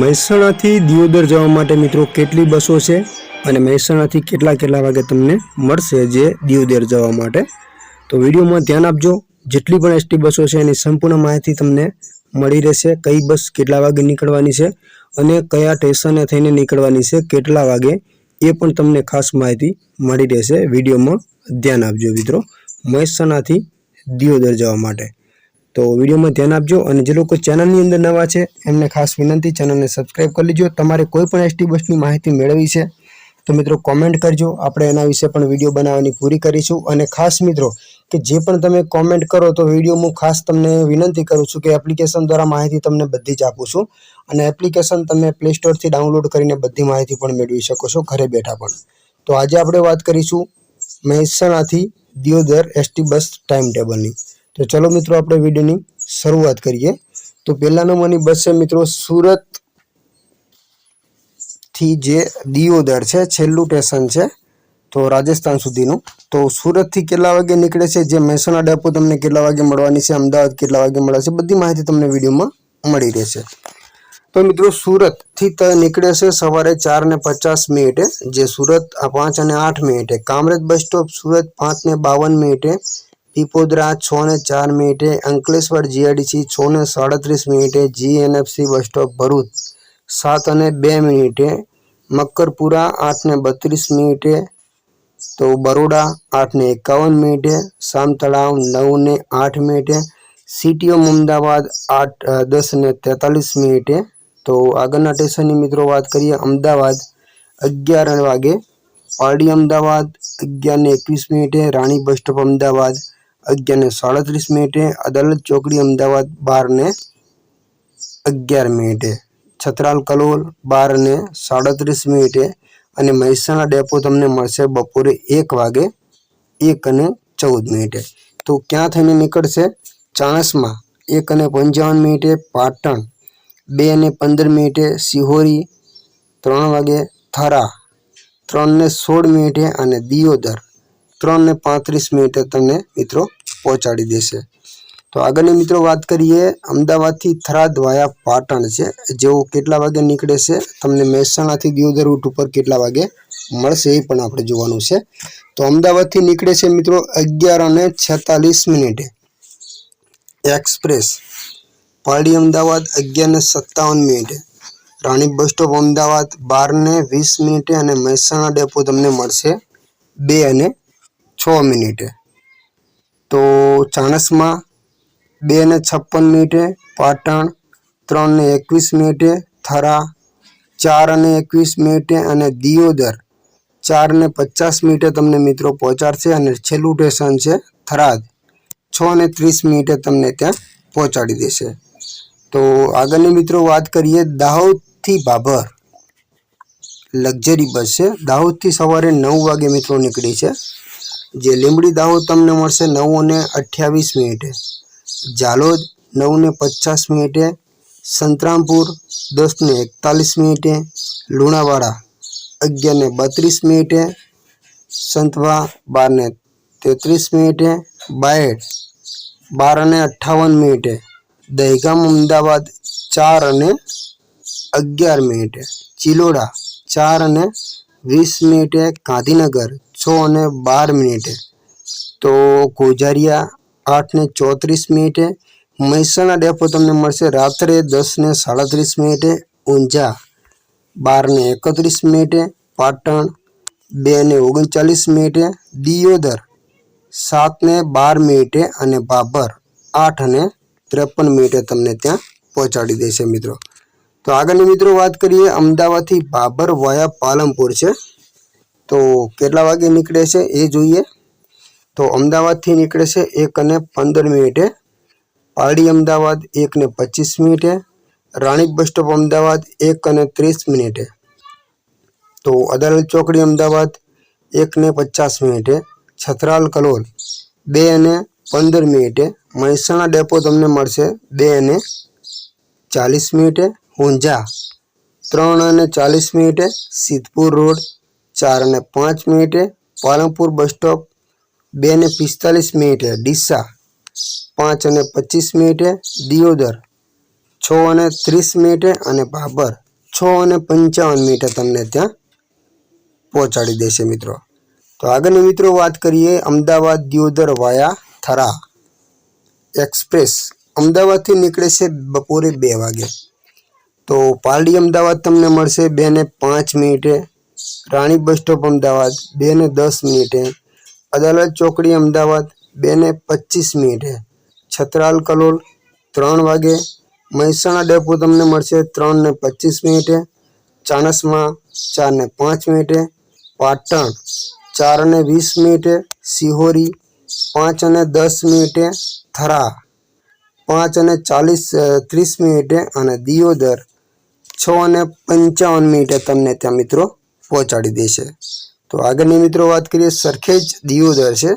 મહેસાણાથી દિયોદર જવા માટે મિત્રો કેટલી બસો છે અને મહેસાણાથી કેટલા કેટલા વાગે તમને મળશે જે દિયોદર જવા માટે? તો વિડીયોમાં ધ્યાન આપજો, જેટલી પણ એસટી બસો છે એની સંપૂર્ણ માહિતી તમને મળી રહેશે, કઈ બસ કેટલા વાગે નીકળવાની છે અને કયા સ્ટેશને થઈને નીકળવાની છે, કેટલા વાગે, એ પણ તમને ખાસ માહિતી મળી રહેશે. વિડીયોમાં ધ્યાન આપજો મિત્રો, મહેસાણાથી દિયોદર જવા માટે. તો વિડીયોમાં ધ્યાન આપજો અને જે લોકો ચેનલની અંદર નવા છે, એમને ખાસ વિનંતી, ચેનલને સબસ્ક્રાઈબ કરી લેજો. તમારે કોઈ પણ એસટી બસની માહિતી મેળવી છે, તો મિત્રો કોમેન્ટ કરજો. આપણે એના વિશે પણ વીડિયો બનાવવાની પૂરી કરીશું. અને ખાસ મિત્રો, કે જે પણ તમે કોમેન્ટ કરો, તો વીડિયો હું ખાસ તમને વિનંતી કરું છું કે એપ્લિકેશન દ્વારા માહિતી તમને બધી જ આપું છું. અને એપ્લિકેશન તમે પ્લે સ્ટોરથી ડાઉનલોડ કરીને બધી માહિતી પણ મેળવી શકો છો ઘરે બેઠા પણ. તો આજે આપણે વાત કરીશું મહેસાણાથી Deodar S T bus time ટેબલની તો ચલો મિત્રો આપણે વિડીયોની શરૂઆત કરીએ. તો પહેલા નંબરની બસ છે મિત્રો સુરતથી જે દિયોદર છે, છેલ્લું સ્ટેશન છે, તો રાજસ્થાન સુધીનું. તો સુરતથી કેટલા વાગે નીકળે છે, જે મહેસાણા ડેપો તમને કેટલા વાગે મળવાની છે, અમદાવાદ કેટલા વાગે મળે છે, બધી માહિતી તમને વિડીયોમાં મળી રહેશે. તો મિત્રો સુરતથી નીકળે છે સવારે ચાર ને પચાસ મિનિટે, જે સુરત પાંચ અને આઠ મિનિટે. કામરેજ બસ સ્ટોપ સુરત પાંચ ને બાવન મિનિટે પીપોદરા છ ને ચાર મિનિટે, અંકલેશ્વર જીઆઈડીસી છ ને સાડત્રીસ મિનિટે જીએનએફસી બસ સ્ટોપ ભરૂચ સાત અને બે મિનિટે મક્કરપુરા આઠ ને બત્રીસ મિનિટે, તો બરોડા આઠ ને એકાવન મિનિટે, સામતળાવ નવ ને આઠ મિનિટે સિટી ઓફ અમદાવાદ આઠ દસ ને તેતાલીસ મિનિટે, તો આગળના સ્ટેશનની મિત્રો વાત કરીએ અમદાવાદ અગિયાર વાગે, પારડી અમદાવાદ અગિયાર ને એકવીસ મિનિટે, રાણી બસ સ્ટોપ અમદાવાદ અગિયાર ને સાડત્રીસ મિનિટે અદાલત ચોકડી અમદાવાદ બાર ને અગિયાર મિનિટે. છત્રાલ કલોલ બાર ને સાડત્રીસ મિનિટે અને મહેસાણા ડેપો તમને મળશે બપોરે એક વાગે એક અને ચૌદ મિનિટે. તો ક્યાં થઈને નીકળશે? ચાણસમાં એક અને પંચાવન મિનિટે પાટણ, બે અને પંદર મિનિટે સિહોરી, ત્રણ વાગે થરા ત્રણ ને સોળ મિનિટે અને દિયોદર. ત્રણ ને પાંત્રીસ મિનિટે તમને મિત્રો પહોંચાડી દેશે. તો આગળની મિત્રો વાત કરીએ, અમદાવાદથી થરાદ વાયા પાટણ છે, જેઓ કેટલા વાગે નીકળે છે, તમને મહેસાણાથી દિયોદર રૂટ ઉપર કેટલા વાગે મળશે એ પણ આપણે જોવાનું છે. તો અમદાવાદથી નીકળે છે મિત્રો અગિયાર અને છેતાલીસ મિનિટે. એક્સપ્રેસ, પારડી અમદાવાદ અગિયાર ને સત્તાવન મિનિટે. રાણી બસ સ્ટોપ અમદાવાદ બાર ને વીસ મિનિટે અને મહેસાણા ડેપો તમને મળશે બે અને છ મિનિટે. તો ચાણસમાં બે ને છપ્પન મિનિટે, પાટણ ત્રણ ને એકવીસ મિનિટે, થરા ચાર અને એકવીસ મિનિટે અને દિયોદર ચાર ને પચાસ મિનિટે તમને મિત્રો પહોંચાડશે અને છેલ્લું સ્ટેશન છે થરાદ. છ ને ત્રીસ મિનિટે તમને ત્યાં પહોંચાડી દેશે. તો આગળની મિત્રો વાત કરીએ દાહોદથી બાભર લક્ઝરી બસ છે. દાહોદથી સવારે નવ વાગે મિત્રો નીકળી છે. જે લીંબડી દાહોદ તમને મળશે નવ અને અઠ્યાવીસ મિનિટે. જાલોદ નવ ને પચાસ મિનિટે. સંતરામપુર દસ ને એકતાલીસ મિનિટે. લુણાવાડા અગિયાર ને બત્રીસ મિનિટે. સંતવા બાર ને તેત્રીસ મિનિટે. બાયડ બાર અને અઠ્ઠાવન મિનિટે. દહેગામ અમદાવાદ ચાર અને અગિયાર મિનિટે. ચિલોડા ચાર અને વીસ મિનિટે ગાંધીનગર, છ અને બાર મિનિટે. તો કોજારિયા આઠ ને ચોત્રીસ મિનિટે, મહેસાણા ડેપો તમને મળશે રાત્રે દસ ને સાડત્રીસ મિનિટે, ઊંઝા બાર ને એકત્રીસ મિનિટે, પાટણ બે ને ઓગણચાલીસ મિનિટે, દિયોદર સાત ને બાર મિનિટે અને બાબર આઠ અને ત્રેપન મિનિટે તમને ત્યાં પહોંચાડી દેશે મિત્રો. તો આગળની મિત્રો વાત કરીએ, અમદાવાદથી બાબર વાયા પાલનપુર છે. તો કેટલા વાગે નીકળે છે એ જોઈએ. તો અમદાવાદથી નીકળે છે એક અને પંદર મિનિટે. પારડી અમદાવાદ એક ને પચીસ મિનિટે. રાણીપ બસ સ્ટોપ અમદાવાદ એક અને ત્રીસ મિનિટે. તો અદાલત ચોકડી અમદાવાદ એક ને પચાસ મિનિટે. છત્રાલ કલોલ બે અને પંદર મિનિટે. મહેસાણા ડેપો તમને મળશે બે અને ચાલીસ મિનિટે. ઊંઝા ત્રણ અને ચાલીસ મિનિટે સિદ્ધપુર રોડ, ચાર અને પાંચ મિનિટે પાલનપુર બસ સ્ટોપ, બે ને પિસ્તાલીસ મિનિટે ડીસા, પાંચ અને પચીસ મિનિટે દિયોદર, છ અને ત્રીસ મિનિટે અને ભાભર છ અને પંચાવન મિનિટે તમને ત્યાં પહોંચાડી દેશે મિત્રો. તો આગળની મિત્રો વાત કરીએ અમદાવાદ દિયોદર વાયા થરા. એક્સપ્રેસ અમદાવાદથી નીકળે છે બપોરે બે વાગે. તો પાલડી અમદાવાદ તમને મળશે બે ને પાંચ મિનિટે. રાણી બસ સ્ટોપ અમદાવાદ બે ને દસ મિનિટે. અદાલત ચોકડી અમદાવાદ બે ને પચીસ મિનિટે. છત્રાલ કલોલ, ત્રણ વાગે. મહેસાણા ડેપો તમને મળશે, ત્રણ ને પચીસ મિનિટે. ચાણસમાં ચાર ને પાંચ મિનિટે. પાટણ, ચાર અને વીસ મિનિટે. સિહોરી, પાંચ અને દસ મિનિટે. થરા પાંચ અને ચાલીસ ત્રીસ મિનિટે. અને દિયોદર છ અને પંચાવન મિનિટે તમને ત્યાં મિત્રો પહોંચાડી દેશે. તો આગળની મિત્રો વાત કરીએ સરખેજ દિયોદર છે.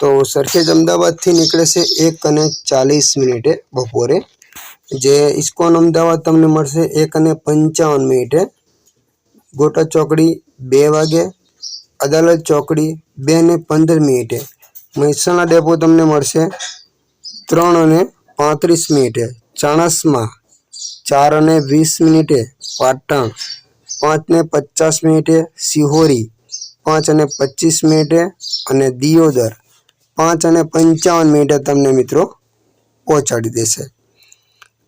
તો સરખેજ અમદાવાદથી નીકળે છે એક અને ચાલીસ મિનિટે બપોરે. જે ઇસ્કોન અમદાવાદ તમને મળશે એક અને પંચાવન મિનિટે ગોટા ચોકડી બે વાગે, અદાલત ચોકડી બે ને પંદર મિનિટે મહેસાણા ડેપો તમને મળશે ત્રણ અને પાંત્રીસ મિનિટે ચાણસમાં ચાર અને વીસ મિનિટે પાટણ, પાંચ ને પચાસ મિનિટે સિહોરી, પાંચ અને પચીસ મિનિટે અને દિયોદર, પાંચ અને પંચાવન મિનિટે તમને મિત્રો પહોંચાડી દેશે.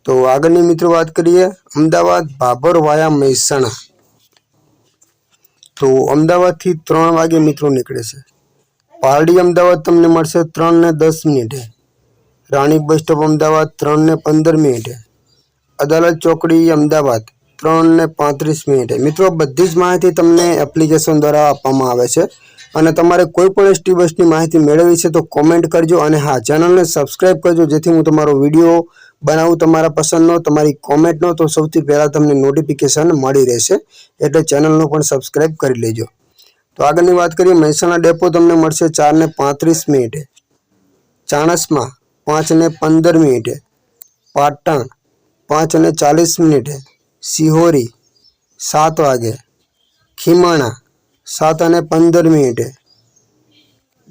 તો આગળની મિત્રો વાત કરીએ, અમદાવાદ ભાભર વાયા મહેસાણા. તો અમદાવાદથી ત્રણ વાગે મિત્રો નીકળે છે. પારડી અમદાવાદ તમને મળશે ત્રણ ને દસ મિનિટે. રાણી બસ સ્ટોપ અમદાવાદ ત્રણ ને પંદર મિનિટે. અદાલત ચોકડી, અમદાવાદ. ત્રણ ને પાંત્રીસ મિનિટે. મિત્રો, બધી જ માહિતી તમને એપ્લિકેશન દ્વારા આપવામાં આવે છે. અને તમારે કોઈ પણ એસટી બસની માહિતી મેળવવી છે, તો કોમેન્ટ કરજો. અને હા ચેનલને સબસ્ક્રાઈબ કરજો, જેથી હું તમારો વીડિયો બનાવું તમારા પસંદનો, તમારી કોમેન્ટનો તો સૌથી પહેલાં તમને નોટિફિકેશન મળી રહેશે. એટલે ચેનલનો પણ સબસ્ક્રાઈબ કરી લેજો. તો આગળની વાત કરીએ, મહેસાણા ડેપો તમને મળશે ચાર ને પાંત્રીસ મિનિટે. ચાણસમાં પાંચ ને પંદર મિનિટે. પાટણ પાંચ અને ચાલીસ મિનિટે સિહોરી સાત વાગે, ખીમાણા સાત અને પંદર મિનિટે,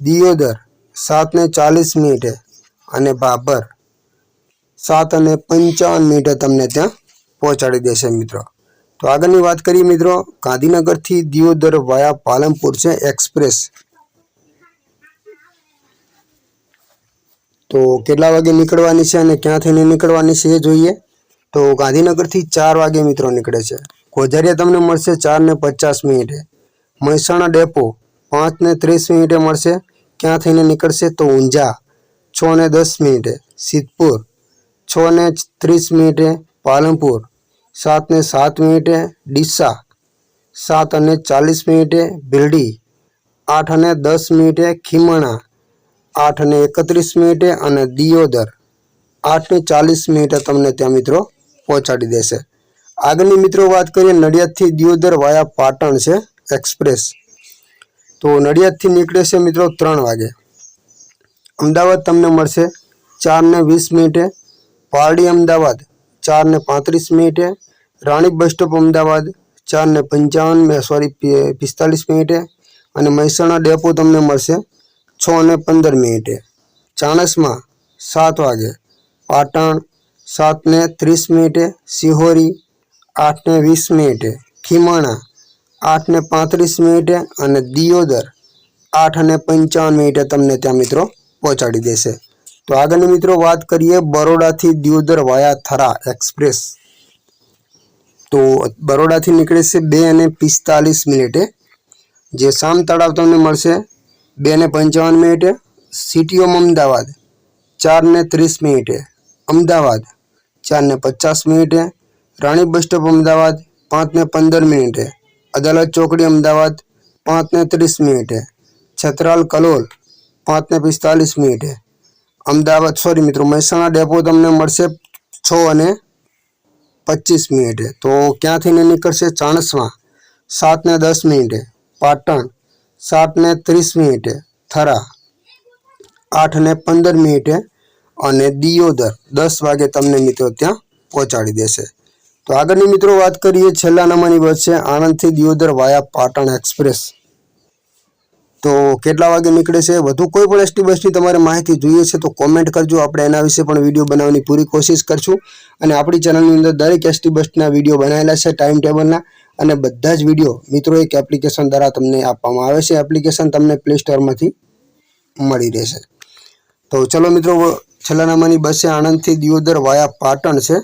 દિયોદર સાત ને ચાલીસ મિનિટે અને બાબર સાત અને પંચાવન મિનિટે તમને ત્યાં પહોંચાડી દેશે મિત્રો. તો આગળની વાત કરીએ મિત્રો, ગાંધીનગરથી દિયોદર વાયા પાલનપુર છે એક્સપ્રેસ. તો કેટલા વાગે નીકળવાની છે અને ક્યાંથી નીકળવાની છે એ જોઈએ. તો ગાંધીનગરથી ચાર વાગે મિત્રો નીકળે છે. ગોઝારિયા તમને મળશે ચાર ને પચાસ મિનિટે. મહેસાણા ડેપો પાંચ ને ત્રીસ મિનિટે મળશે. ક્યાં થઈને નીકળશે તો ઊંઝા છ ને દસ મિનિટે. સિદ્ધપુર છ ને ત્રીસ મિનિટે. પાલનપુર સાત ને સાત મિનિટે. ડીસા સાત અને ચાલીસ મિનિટે. ભીલડી આઠ અને દસ મિનિટે. ખીમણા આઠ અને એકત્રીસ મિનિટે અને દિયોદર આઠ ને ચાલીસ મિનિટે તમને ત્યાં મિત્રો પહોંચાડી દેશે. આગળની મિત્રો વાત કરીએ, નડિયાદથી દિયોદર વાયા પાટણ છે, એક્સપ્રેસ. તો નડિયાદથી નીકળે છે મિત્રો ત્રણ વાગે. અમદાવાદ તમને મળશે ચાર ને વીસ મિનિટે. પારડી અમદાવાદ ચાર ને પાંત્રીસ મિનિટે. રાણી બસ સ્ટોપ અમદાવાદ ચાર ને પંચાવન સોરી પિસ્તાલીસ મિનિટે. અને મહેસાણા ડેપો તમને મળશે છ ને પંદર મિનિટે. ચાણસમાં સાત વાગે. પાટણ સાત ને ત્રીસ મિનિટે, સિહોરી આઠને વીસ મિનિટે, ખીમાણા આઠને પાંત્રીસ મિનિટે અને દિયોદર આઠ અને પંચાવન મિનિટે તમને ત્યાં મિત્રો પહોંચાડી દેશે. તો આગળની મિત્રો વાત કરીએ બરોડાથી દિયોદર વાયા થરા એક્સપ્રેસ. તો બરોડાથી નીકળે છે બે અને પિસ્તાલીસ મિનિટે. જે શામ તળાવ તમને મળશે બે ને પંચાવન મિનિટે સિટી ઓમ અમદાવાદ ચાર ને ત્રીસ મિનિટે, અમદાવાદ ચાર ને પચાસ મિનિટે, રાણી બસ સ્ટોપ અમદાવાદ પાંચને પંદર મિનિટે, અદાલત ચોકડી અમદાવાદ પાંચને ત્રીસ મિનિટે, છત્રાલ કલોલ પાંચને પિસ્તાલીસ મિનિટે. અમદાવાદ સોરી મિત્રો, મહેસાણા ડેપો તમને મળશે છ અને પચીસ મિનિટે. તો ક્યાંથી નીકળશે? ચાણસમાં, સાતને દસ મિનિટે. પાટણ, સાતને ત્રીસ મિનિટે. થરા આઠ ને પંદર મિનિટે. અને દિયોદર દસ વાગે તમને મિત્રો ત્યાં પહોંચાડી દેશે. તો આગળની મિત્રો વાત કરીએ છેલ્લા નંબરની બસ છે આણંદથી દિયોદર વાયા પાટણ એક્સપ્રેસ. તો કેટલા વાગે નીકળે છે? વધુ કોઈ પણ એસટી બસની તમારે માહિતી જોઈએ છે તો કોમેન્ટ કરજો. આપણે એના વિશે પણ વીડિયો બનાવવાની પૂરી કોશિશ કરશું. અને આપણી ચેનલની અંદર દરેક એસટી બસના વીડિયો બનાવેલા છે ટાઈમ ટેબલના અને બધા જ વીડિયો મિત્રો એક એપ્લિકેશન દ્વારા તમને આપવામાં આવે છે. એપ્લિકેશન તમને પ્લે સ્ટોરમાંથી મળી રહેશે. તો ચલો મિત્રો છેલ્લા બસ આણંદથી દિયોદર વાયા પાટણ છે.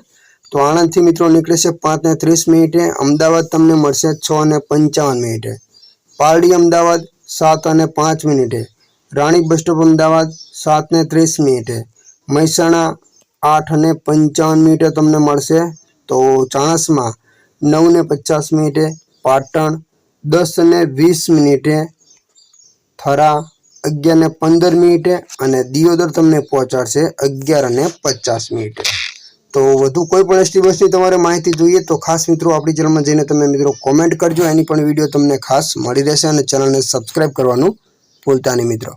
તો આણંદથી મિત્રો નીકળે છે પાંચ ને ત્રીસ મિનિટે. અમદાવાદ તમને મળશે છ અને પંચાવન મિનિટે. પારડી અમદાવાદ સાત અને પાંચ મિનિટે. રાણી બસ સ્ટોપ અમદાવાદ સાત ને ત્રીસ મિનિટે. મહેસાણા આઠ અને પંચાવન મિનિટે તમને મળશે. તો ચાણસમાં નવ ને પચાસ મિનિટે. પાટણ દસ અને વીસ મિનિટે. થરા અગિયાર ને પંદર મિનિટે અને દિયોદર તમને પહોંચાડશે અગિયાર અને પચાસ મિનિટે. તો વધુ કોઈ પણ એસટી બસની તમારે માહિતી જોઈએ તો ખાસ મિત્રો આપણી ચેનલમાં જઈને તમે મિત્રો કોમેન્ટ કરજો. એની પણ વીડિયો તમને ખાસ મળી રહેશે અને ચેનલને સબસ્ક્રાઈબ કરવાનું ભૂલતા નહીં મિત્રો.